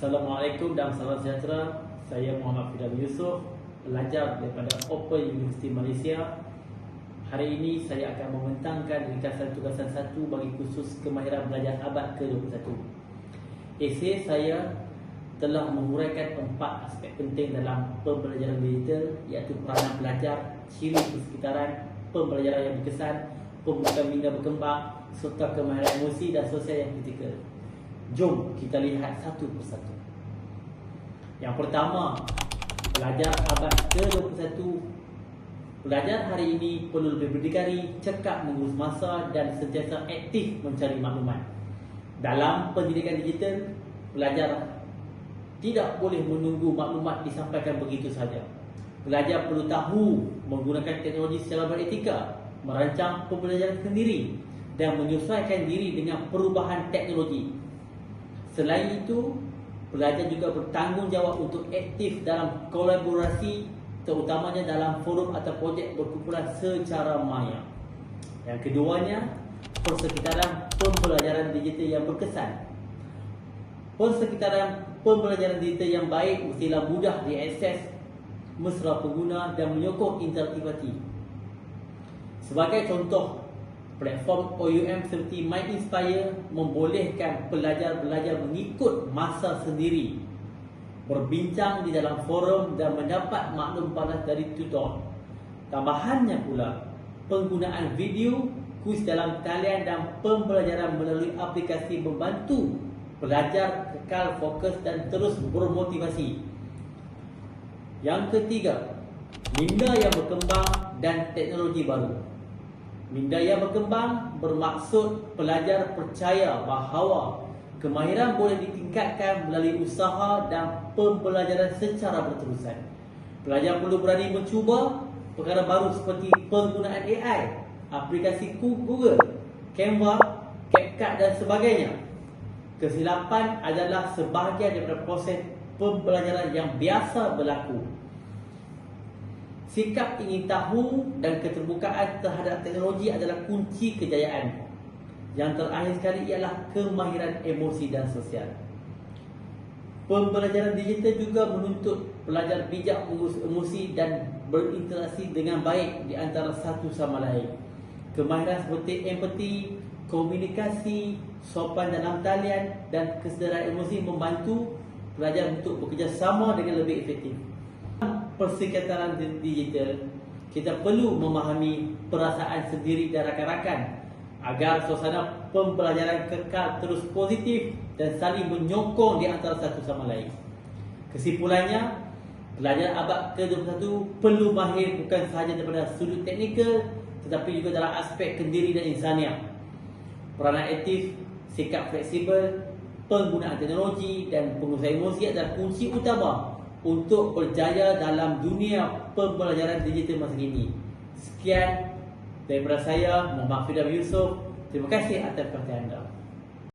Assalamualaikum dan salam sejahtera. Saya Muhammad Fidal Yusof, pelajar daripada Open University Malaysia. Hari ini saya akan membentangkan ringkasan tugasan satu bagi khusus kemahiran belajar abad ke-21. Esei saya telah menguraikan empat aspek penting dalam pembelajaran digital iaitu peranan pelajar, ciri persekitaran, pembelajaran yang berkesan, pembukaan minda berkembang serta kemahiran emosi dan sosial yang kritikal. Jom kita lihat satu persatu. Yang pertama, pelajar abad ke-21 Pelajar hari ini perlu lebih berdikari, cekap mengurus masa dan sentiasa aktif mencari maklumat. Dalam pendidikan digital, pelajar tidak boleh menunggu maklumat disampaikan begitu saja. Pelajar perlu tahu menggunakan teknologi secara beretika, merancang pembelajaran sendiri dan menyesuaikan diri dengan perubahan teknologi. Selain itu, pelajar juga bertanggungjawab untuk aktif dalam kolaborasi terutamanya dalam forum atau projek berkumpulan secara maya. Yang keduanya, persekitaran pembelajaran digital yang berkesan. Persekitaran pembelajaran digital yang baik mestilah mudah diakses, mesra pengguna dan menyokong interaktiviti. Sebagai contoh, platform OUM seperti MyInspire membolehkan pelajar belajar mengikut masa sendiri berbincang di dalam forum dan mendapat maklum panas dari tutor. Tambahannya pula, penggunaan video, kuis dalam talian dan pembelajaran melalui aplikasi membantu pelajar kekal fokus dan terus bermotivasi. Yang ketiga, minda yang berkembang dan teknologi baru. Minda yang berkembang bermaksud pelajar percaya bahawa Kemahiran boleh ditingkatkan melalui usaha dan pembelajaran secara berterusan. Pelajar perlu berani mencuba perkara baru seperti penggunaan AI, aplikasi Google, Canva, CapCut dan sebagainya. Kesilapan adalah sebahagian daripada proses pembelajaran yang biasa berlaku. Sikap ingin tahu dan keterbukaan terhadap teknologi adalah kunci kejayaan. Yang terakhir sekali ialah kemahiran emosi dan sosial. Pembelajaran digital juga menuntut pelajar bijak mengurus emosi dan berinteraksi dengan baik di antara satu sama lain. Kemahiran seperti empati, komunikasi, sopan dalam talian dan kesedaran emosi membantu pelajar untuk bekerjasama dengan lebih efektif. Persekitaran digital, kita perlu memahami perasaan sendiri dan rakan-rakan agar suasana pembelajaran kekal terus positif dan saling menyokong di antara satu sama lain. Kesimpulannya, pelajar abad ke-21 perlu mahir bukan sahaja daripada sudut teknikal tetapi juga dalam aspek kendiri dan insaniah. Peranan aktif, sikap fleksibel, penggunaan teknologi dan pengusaha emosi adalah kunci utama untuk berjaya dalam dunia pembelajaran digital masa kini. Sekian Daripada saya, Muhammad Fidam Yusof Terima kasih atas perhatian anda